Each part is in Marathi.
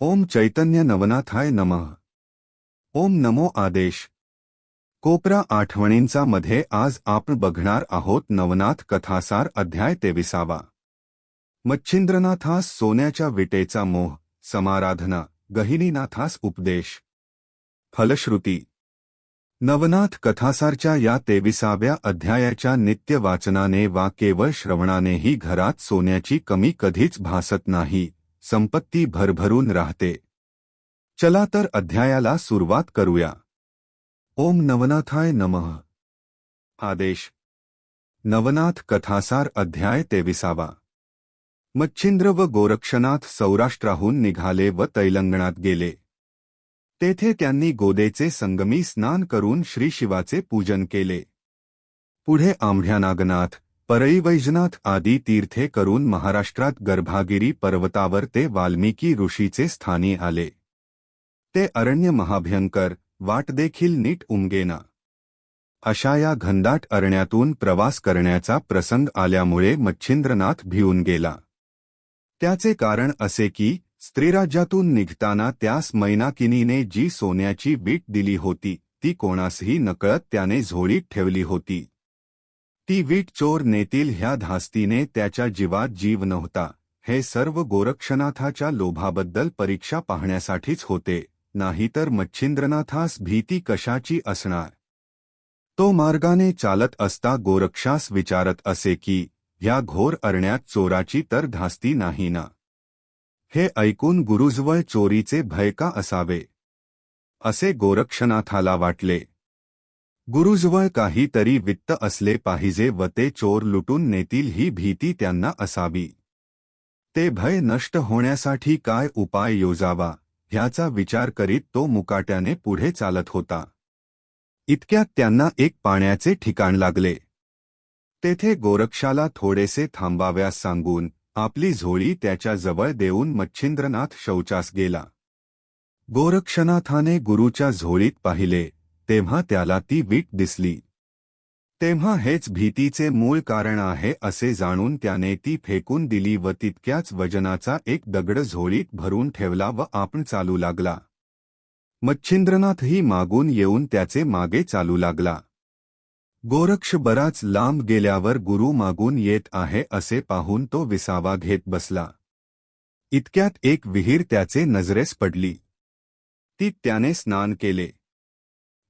ओम चैतन्य नवनाथाय नमः. ओम नमो आदेश. कोपरा आठवणींचा मध्ये आज आपण बघणार आहोत नवनाथ कथासार अध्याय तेविसावा. मच्छिंद्रनाथास सोन्याच्या विटेचा मोह समाराधना गहिनीनाथास उपदेश. फलश्रुती. नवनाथ कथासारच्या या तेविसाव्या अध्यायाच्या नित्य वाचनाने वा केवळ श्रवणानेही घरात सोन्याची कमी कधीच भासत नाही. संपत्ती भरभरून राहते. चला तर अध्यायाला सुरुवात करूया. ओम नवनाथाय नमः. आदेश. नवनाथ कथासार अध्याय तेविसावा. मच्छिंद्र व गोरक्षनाथ सौराष्ट्राहून निघाले व तैलंगणात गेले. तेथे त्यांनी गोदेचे संगमी स्नान करून श्री शिवाचे पूजन केले. पुढे आंभ्यानागनाथ परळी वैजनाथ आदी तीर्थे करून महाराष्ट्रात गर्भागिरी पर्वतावर ते वाल्मिकी ऋषीचे स्थानी आले. ते अरण्य महाभयंकर वाट देखील नीट उमगेना. अशा या घनदाट अरण्यातून प्रवास करण्याचा प्रसंग आल्यामुळे मच्छिंद्रनाथ भिवून गेला. त्याचे कारण असे की स्त्रीराज्यातून निघताना त्यास मैनाकिनीने जी सोन्याची वीट दिली होती ती कोणासही नकळत त्याने झोळीत ठेवली होती. ती वीट चोर नेतील ह्या धास्तीने त्याच्या जीवात जीव नव्हता. हे सर्व गोरक्षनाथाच्या लोभाबद्दल परीक्षा पाहण्यासाठीच होते. नाहीतर मच्छिंद्रनाथास भीती कशाची असणार? तो मार्गाने चालत असता गोरक्षास विचारत असे की ह्या घोर अरण्यात चोराची तर धास्ती नाही ना? हे ऐकून गुरुजवळ चोरीचे भय का असावे? असे गोरक्षनाथाला वाटले. गुरुजवळ काहीतरी वित्त असले पाहिजे व ते चोर लुटून नेतील ही भीती त्यांना असावी. ते भय नष्ट होण्यासाठी काय उपाय योजावा ह्याचा विचार करीत तो मुकाट्याने पुढे चालत होता. इतक्यात त्यांना एक पाण्याचे ठिकाण लागले. तेथे गोरक्षाला थोडेसे थांबाव्यास सांगून आपली झोळी त्याच्याजवळ देऊन मच्छिंद्रनाथ शौचास गेला. गोरक्षनाथाने गुरुच्या झोळीत पाहिले तेव्हा त्याला ती वीट दिसली. तेव्हा हेच भीतीचे मूळ कारण आहे असे जाणून त्याने ती फेकून दिली व तितक्याच वजनाचा एक दगड झोळीत भरून ठेवला व आपण चालू लागला. मच्छिंद्रनाथही मागून येऊन त्याचे मागे चालू लागला. गोरक्ष बराच लांब गेल्यावर गुरु मागून येत आहे असे पाहून तो विसावा घेत बसला. इतक्यात एक विहीर त्याचे नजरेस पडली. ती त्याने स्नान केले.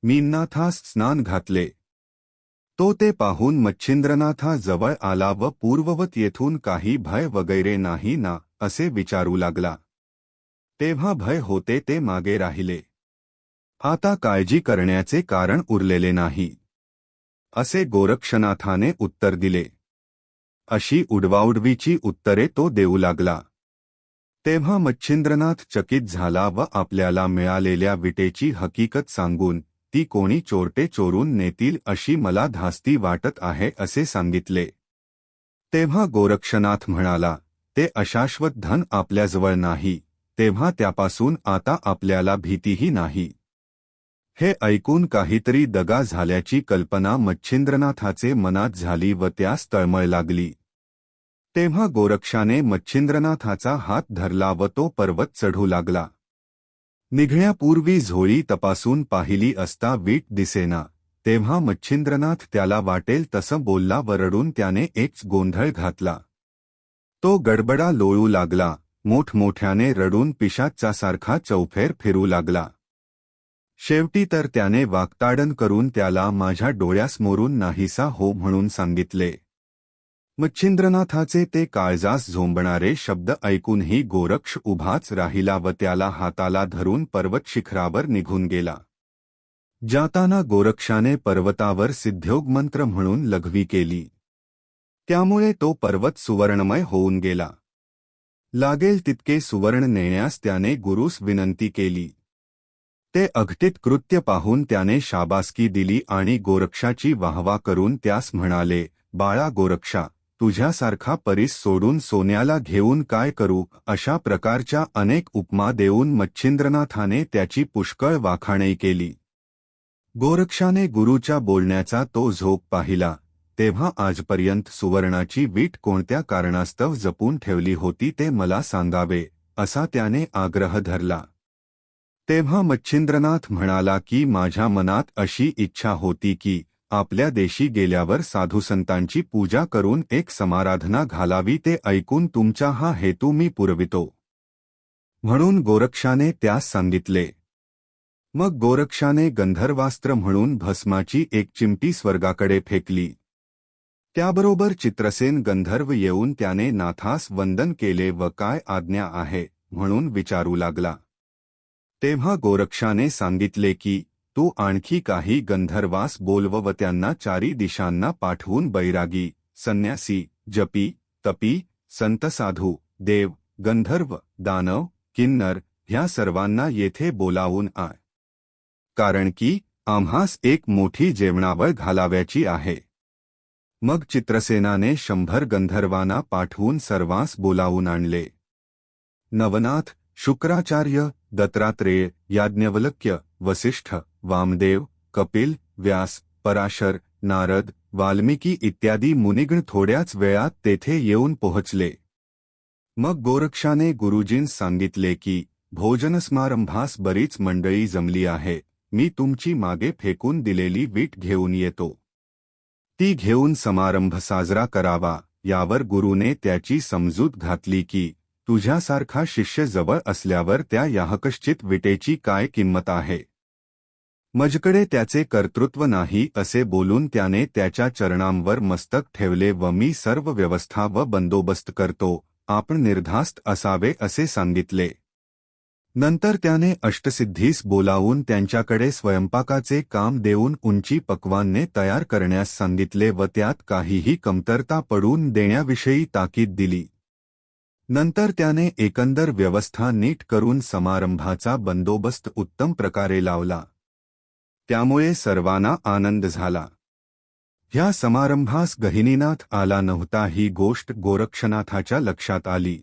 मीननाथास स्नान घातले. तो ते पाहून मच्छिंद्रनाथा जवळ आला व पूर्ववत येथून काही भय वगैरे नाही ना असे विचारू लागला. तेव्हा भय होते ते मागे राहिले. आता काळजी करण्याचे कारण उरलेले नाही. असे गोरक्षनाथाने उत्तर दिले. अशी उडवाउडवीची उत्तरे तो देऊ लागला. तेव्हा मच्छिंद्रनाथ चकित झाला व आपल्याला मिळालेल्या विटेची हकीकत सांगून ती कोणी चोरटे चोरून नेतील अशी मला धास्ती वाटत आहे असे सांगितले. तेव्हा गोरक्षनाथ म्हणाला ते अशाश्वत धन आपल्याजवळ नाही तेव्हा त्यापासून आता आपल्याला भीतीही नाही. हे ऐकून काहीतरी दगा झाल्याची कल्पना मच्छिंद्रनाथाचे मनात झाली व त्यास तळमळ लागली. तेव्हा गोरक्षाने मच्छिंद्रनाथाचा हात धरला व तो पर्वत चढू लागला. निघण्यापूर्वी झोळी तपासून पाहिली असता वीट दिसेना तेव्हा मच्छिंद्रनाथ त्याला वाटेल तसं बोलला व रडून त्याने एक गोंधळ घातला. तो गडबडा लोळू लागला मोठमोठ्याने रडून पिशाचासारखा चौफेर फिरू लागला. शेवटी तर त्याने वागताडन करून त्याला माझ्या डोळ्यासमोरून नाहीसा हो म्हणून सांगितले. मच्छिंद्रनाथाचे ते काळजास झोंबणारे शब्द ऐकूनही गोरक्ष उभाच राहिला व त्याला हाताला धरून पर्वत शिखरावर निघून गेला. जाताना गोरक्षाने पर्वतावर सिद्ध्योगमंत्र म्हणून लघवी केली. त्यामुळे तो पर्वत सुवर्णमय होऊन गेला. लागेल तितके सुवर्ण नेण्यास त्याने गुरुस विनंती केली. ते अघटित कृत्य पाहून त्याने शाबासकी दिली आणि गोरक्षाची वाहवा करून त्यास म्हणाले बाळा गोरक्षा तुझ्यासारखा परीस सोडून सोन्याला घेऊन काय करू? अशा प्रकारच्या अनेक उपमा देऊन मच्छिंद्रनाथाने त्याची पुष्कळ वाखाणई केली. गोरक्षाने गुरुच्या बोलण्याचा तो झोप पाहिला. तेव्हा आजपर्यंत सुवर्णाची वीट कोणत्या कारणास्तव जपून ठेवली होती ते मला सांगावे असा त्याने आग्रह धरला. तेव्हा मच्छिंद्रनाथ म्हणाला की माझ्या मनात अशी इच्छा होती की आपल्या देशी गेल्यावर साधुसंतांची पूजा करून एक समाराधना घालावी ते ऐकून तुमचा हा हेतू मी पुरवितो. म्हणून गोरक्षाने त्यास सांगितले. मग गोरक्षाने गंधर्वास्त्र म्हणून भस्माची एक चिमटी स्वर्गाकडे फेकली. त्याबरोबर चित्रसेन गंधर्व येऊन त्याने नाथास वंदन केले व काय आज्ञा आहे म्हणून विचारू लागला. तेव्हा गोरक्षाने सांगितले की तू आणखी काही गंधर्वास बोलव चारी दिशांना पाठवून बैरागी, संन्यासी, जपी, तपी, संत साधू, देव, गंधर्व, दानव, किन्नर ह्या सर्वांना येथे बोलावून आय कारण की आम्हास एक मोठी जेवणावळ घालाव्याची आहे. मग चित्रसेनाने शंभर गंधर्वांना पाठवून सर्वांस बोलावून आणले. नवनाथ, शुक्राचार्य, दत्तात्रेय, याज्ञवल्क्य वसिष्ठ, वामदेव, कपिल, व्यास, पराशर, नारद, वाल्मिकी इत्यादी मुनिगण थोड्याच वेळात तेथे येऊन पोहोचले. मग गोरक्षाने गुरुजींस सांगितले की भोजनसमारंभास बरीच मंडळी जमली आहे. मी तुमची मागे फेकून दिलेली वीट घेऊन येतो. ती घेऊन समारंभ साजरा करावा. यावर गुरुने त्याची समजूत घातली की, तुझ्यासारखा शिष्य जवळ असल्यावर त्या याहकश्चित विटेची काय किंमत आहे? मजकडे त्याचे कर्तृत्व नाही असे बोलून त्याने त्याच्या चरणांवर मस्तक ठेवले व मी सर्व व्यवस्था व बंदोबस्त करतो आपण निर्धास्त असावे असे सांगितले. नंतर त्याने अष्टसिद्धीस बोलावून त्यांच्याकडे स्वयंपाकाचे काम देऊन उंची पक्वान्ने तयार करण्यास सांगितले व त्यात काहीही कमतरता पडून देण्याविषयी ताकीद दिली. नंतर त्याने एकंदर व्यवस्था नीट करून समारंभाचा बंदोबस्त उत्तम प्रकारे लावला. त्यामुळे सर्वांना आनंद झाला. ह्या समारंभास गहिनीनाथ आला नव्हता ही गोष्ट गोरक्षनाथाच्या लक्षात आली.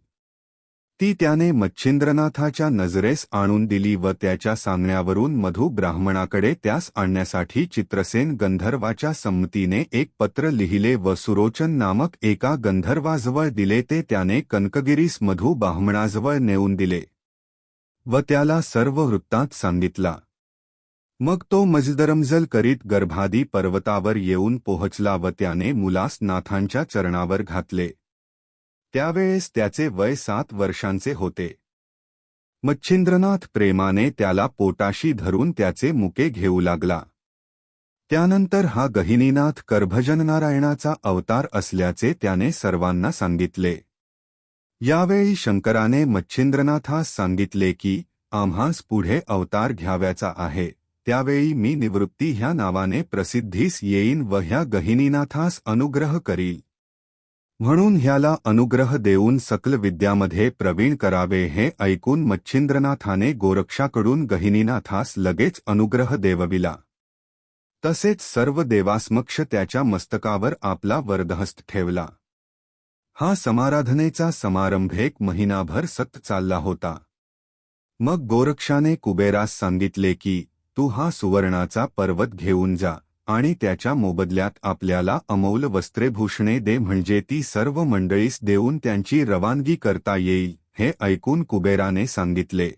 ती त्याने मच्छिंद्रनाथाच्या नजरेस आणून दिली व त्याच्या सांगण्यावरून मधु ब्राह्मणाकडे त्यास आणण्यासाठी चित्रसेन गंधर्वाच्या संमतीने एक पत्र लिहिले व सुरोचन नामक एका गंधर्वाजवळ दिले ते त्याने कनकगिरीस मधु ब्राह्मणाजवळ नेऊन दिले. व त्याला सर्व वृत्तांत सांगितला. मग तो मजदरमजल करीत गर्भादी पर्वतावर येऊन पोहचला व त्याने मुलास नाथांच्या चरणावर घातले. त्यावेळेस त्याचे वय सात वर्षांचे होते. मच्छिंद्रनाथ प्रेमाने त्याला पोटाशी धरून त्याचे मुके घेऊ लागला. त्यानंतर हा गहिनीनाथ गर्भजननारायणाचा अवतार असल्याचे त्याने सर्वांना सांगितले. यावेळी शंकराने मच्छिंद्रनाथास सांगितले की आम्हास पुढे अवतार घ्याव्याचा आहे. त्यावेळी मी निवृत्ती ह्या नावाने प्रसिद्धीस येईन व ह्या गहिनीनाथास अनुग्रह करील. म्हणून ह्याला अनुग्रह देऊन सकल विद्यामध्ये प्रवीण करावे हे ऐकून मच्छिंद्रनाथाने गोरक्षाकडून गहिनीनाथास लगेच अनुग्रह देवविला. तसेच सर्व देवासमक्ष त्याच्या मस्तकावर आपला वरदहस्त ठेवला. हा समाराधनेचा समारंभ एक महिनाभर सत चालला होता. मग गोरक्षाने कुबेरास सांगितले की तू हा सुवर्णाचा पर्वत घेऊन जा आणि त्याच्या मोबदल्यात आपल्याला अमौल वस्त्रेभूषणे दे म्हणजे ती सर्व मंडळीस देऊन त्यांची रवानगी करता येईल हे ऐकून कुबेराने सांगितले.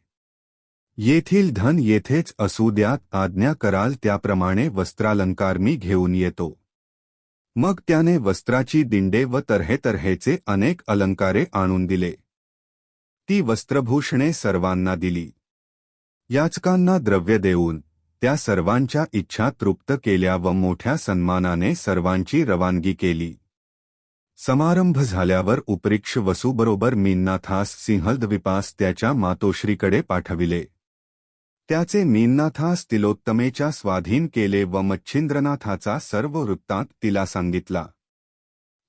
येथील धन येथेच असू द्यात आज्ञा कराल त्याप्रमाणे वस्त्रालंकार मी घेऊन येतो. मग त्याने वस्त्राची दिंडे व तऱ्हेतऱ्हेचे अनेक अलंकारे आणून दिले. ती वस्त्रभूषणे सर्वांना दिली. याचकांना द्रव्य देऊन त्या सर्वांच्या इच्छा तृप्त केल्या व मोठ्या सन्मानाने सर्वांची रवानगी केली. समारंभ झाल्यावर उपरीक्ष वसूबरोबर मीननाथास सिंहलद्वीपास त्याच्या मातोश्रीकडे पाठविले. त्याचे मीननाथास तिलोत्तमेच्या स्वाधीन केले व मच्छिंद्रनाथाचा सर्व वृत्तांत तिला सांगितला.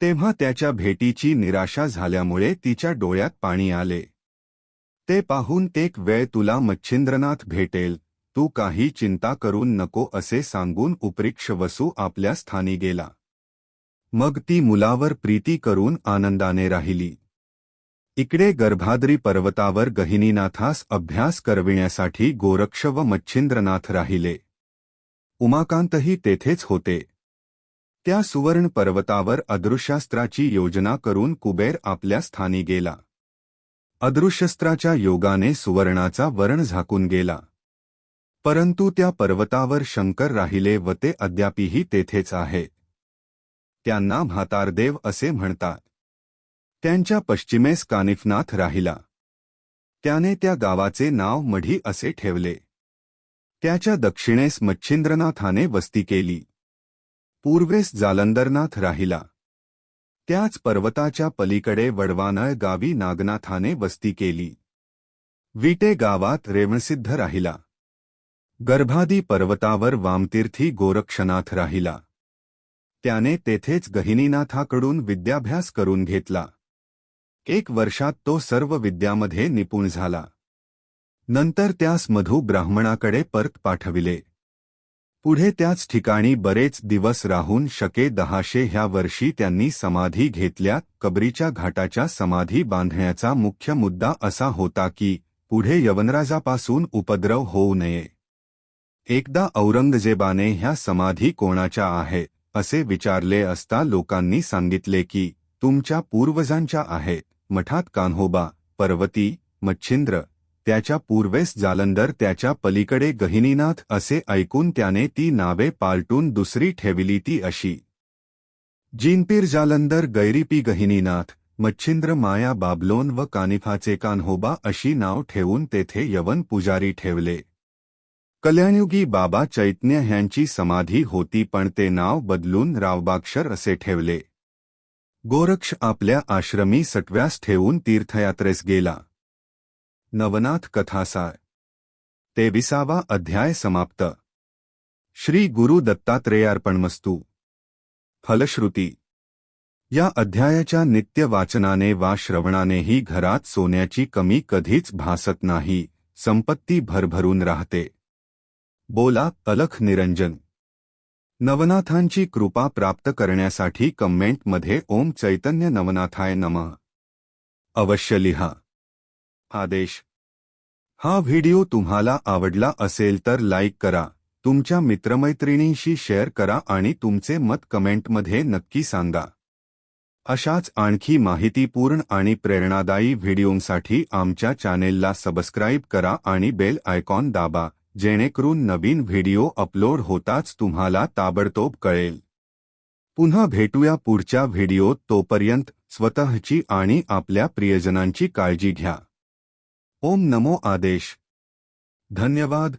तेव्हा त्याच्या भेटीची निराशा झाल्यामुळे तिच्या डोळ्यात पाणी आले. ते पाहून एक वेळ तुला मच्छिंद्रनाथ भेटेल. तू काही चिंता करून नको असे सांगून उपरीक्ष वसू आपल्या स्थानी गेला. मग ती मुलावर प्रीती करून आनंदाने राहिली. इकडे गर्भाद्री पर्वतावर गहिनीनाथास अभ्यास करविण्यासाठी गोरक्ष व मच्छिंद्रनाथ राहिले. उमाकांतही तेथेच होते. त्या सुवर्ण पर्वतावर अदृश्यास्त्राची योजना करून कुबेर आपल्या स्थानी गेला. अदृश्यस्त्राच्या योगाने सुवर्णाचा वरण झाकून गेला. परंतु त्या पर्वतावर शंकर राहिले व ते अद्यापीही तेथेच आहे. त्यांना म्हातारदेव असे म्हणतात. त्यांच्या पश्चिमेस कानिफनाथ राहिला. त्याने त्या गावाचे नाव मढी असे ठेवले. त्याच्या दक्षिणेस मच्छिंद्रनाथाने वस्ती केली. पूर्वेस जालंदरनाथ राहिला. त्याच पर्वताच्या पलीकडे वडवानळ गावी नागनाथाने वस्ती केली. विटे गावात रेवणसिद्ध राहिला. गर्भादी पर्वतावर वामतीर्थी गोरक्षनाथ राहिला. त्याने तेथेच गहिनीनाथाकडून विद्याभ्यास करून घेतला. एक वर्षात तो सर्व विद्यामध्ये निपुण झाला. नंतर त्यास मधू ब्राह्मणाकडे परत पाठविले. पुढे त्याच ठिकाणी बरेच दिवस राहून शके दहाशे ह्या वर्षी त्यांनी समाधी घेतल्या कबरीच्या घाटाच्या समाधी बांधण्याचा मुख्य मुद्दा असा होता की पुढे यवनराजापासून उपद्रव होऊ नये. एकदा औरंगजेबाने ह्या समाधी कोणाच्या आहे असे विचारले असता लोकांनी सांगितले की तुमच्या पूर्वजांच्या आहेत मठात कान्होबा पर्वती मच्छिंद्र त्याच्या पूर्वेस जालंधर त्याच्या पलीकडे गहिनीनाथ असे ऐकून त्याने ती नावे पालटून दुसरी ठेविली ती अशी. जिनपीर जालंधर गैरीपी गहिनीनाथ मच्छिंद्र माया बाबलोन व कानिफाचे कान्होबा अशी नाव ठेवून तेथे यवन पुजारी ठेवले. कल्याणयुगी बाबा चैतन्य ह्यांची समाधी होती पण ते नाव बदलून रावबाक्षर असे ठेवले. गोरक्ष आपल्या आश्रमी सटव्यास ठेवून तीर्थयात्रेस गेला. नवनाथ कथासार तेविसावा अध्याय समाप्त. श्री गुरु दत्तात्रेयार्पणमस्तू. फलश्रुती. या अध्यायाच्या नित्य वाचनाने वा श्रवणानेही घरात सोन्याची कमी कधीच भासत नाही संपत्ती भरभरून राहते. बोला अलख निरंजन. नवनाथांची कृपा प्राप्त करण्यासाठी कमेंटमध्ये ओम चैतन्य नवनाथाय नमः. अवश्य लिहा. आदेश. हा व्हिडिओ तुम्हाला आवडला असेल तर लाईक करा. तुमच्या मित्रमैत्रिणींशी शेअर करा आणि तुमचे मत कमेंटमध्ये नक्की सांगा. अशाच आणखी माहितीपूर्ण आणि प्रेरणादायी व्हिडिओंसाठी आमच्या चॅनेलला सबस्क्राईब करा आणि बेल आयकॉन दाबा जेणेकरून नवीन व्हिडिओ अपलोड होताच तुम्हाला ताबडतोब कळेल. पुन्हा भेटूया पुढच्या व्हिडिओत तोपर्यंत स्वतःची आणि आपल्या प्रियजनांची काळजी घ्या. ओम नमो आदेश धन्यवाद